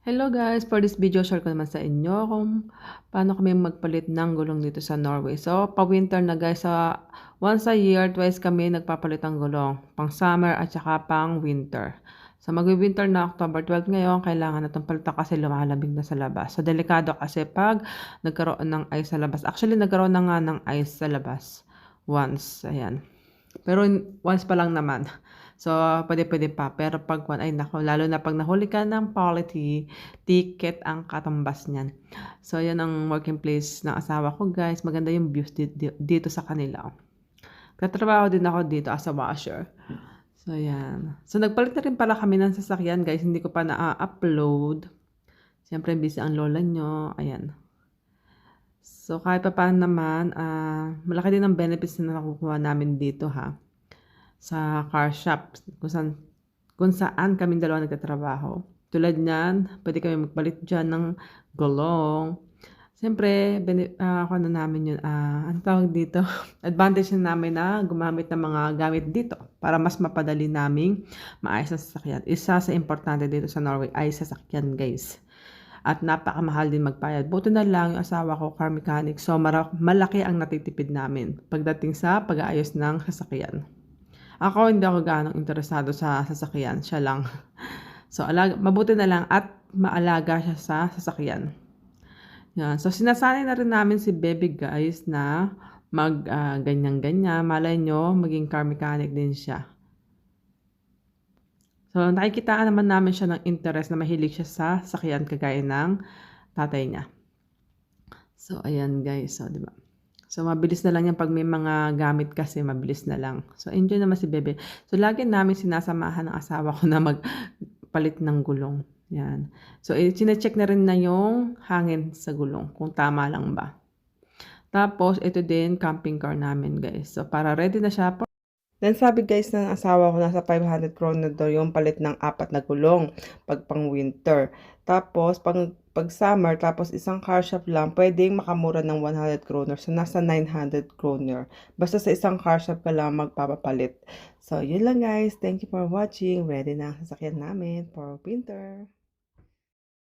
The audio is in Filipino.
Hello guys! For this video, share ko naman sa inyo kung paano kami magpalit ng gulong dito sa Norway. So, pa-winter na guys, sa once a year, twice kami nagpapalit ng gulong. Pang summer at saka pang winter. So, mag-winter na October 12 ngayon, kailangan na itong palitan kasi lumalabig na sa labas. So, delikado kasi pag nagkaroon ng ice sa labas. Actually, nagkaroon na nga ng ice sa labas. Once, ayan. Pero once pa lang naman. So, pwede-pwede pa. Pero pag one, ay nako, lalo na pag nahuli ka ng quality, ticket ang katambas niyan. So, yan ang working place ng asawa ko, guys. Maganda yung views dito sa kanila. Katrabaho din ako dito as a washer. So, yan. So, nagpalit na rin pala kami ng sasakyan, guys. Hindi ko pa na-upload. Siyempre, busy ang lola nyo. Ayan. So, kahit pa paano naman, ah, malaki din ang benefits na nakukuha namin dito, ha sa car shop kung saan, kung saan kami dalawa nagtatrabaho. Tulad niyan, pwede kami magpalit dyan ng gulong. Siyempre, uh, na namin yun, uh, ano tawag dito? Advantage na namin na gumamit ng mga gamit dito para mas mapadali naming maayos ang sasakyan. Isa sa importante dito sa Norway ay sasakyan, guys. At napakamahal din magbayad. Buto na lang yung asawa ko, car mechanic. So, malaki ang natitipid namin pagdating sa pag-aayos ng sasakyan. Ako hindi ako ganong interesado sa sasakyan, siya lang. So, alag mabuti na lang at maalaga siya sa sasakyan. Yan. So, sinasanay na rin namin si Baby guys na mag uh, ganyan-ganyan. Malay nyo, maging car mechanic din siya. So, nakikitaan naman namin siya ng interest na mahilig siya sa sasakyan kagaya ng tatay niya. So, ayan guys. So, di ba? So, mabilis na lang yan pag may mga gamit kasi, mabilis na lang. So, enjoy naman si Bebe. So, lagi namin sinasamahan ng asawa ko na magpalit ng gulong. Yan. So, eh, sinecheck na rin na yung hangin sa gulong, kung tama lang ba. Tapos, ito din, camping car namin, guys. So, para ready na siya. Then, sabi guys ng asawa ko, nasa 500 kroner daw yung palit ng apat na gulong pag pang winter. Tapos, pang pag summer, tapos isang car shop lang, pwedeng makamura ng 100 kroner. So, nasa 900 kroner. Basta sa isang car shop ka lang magpapapalit. So, yun lang guys. Thank you for watching. Ready na ang sasakyan namin for winter.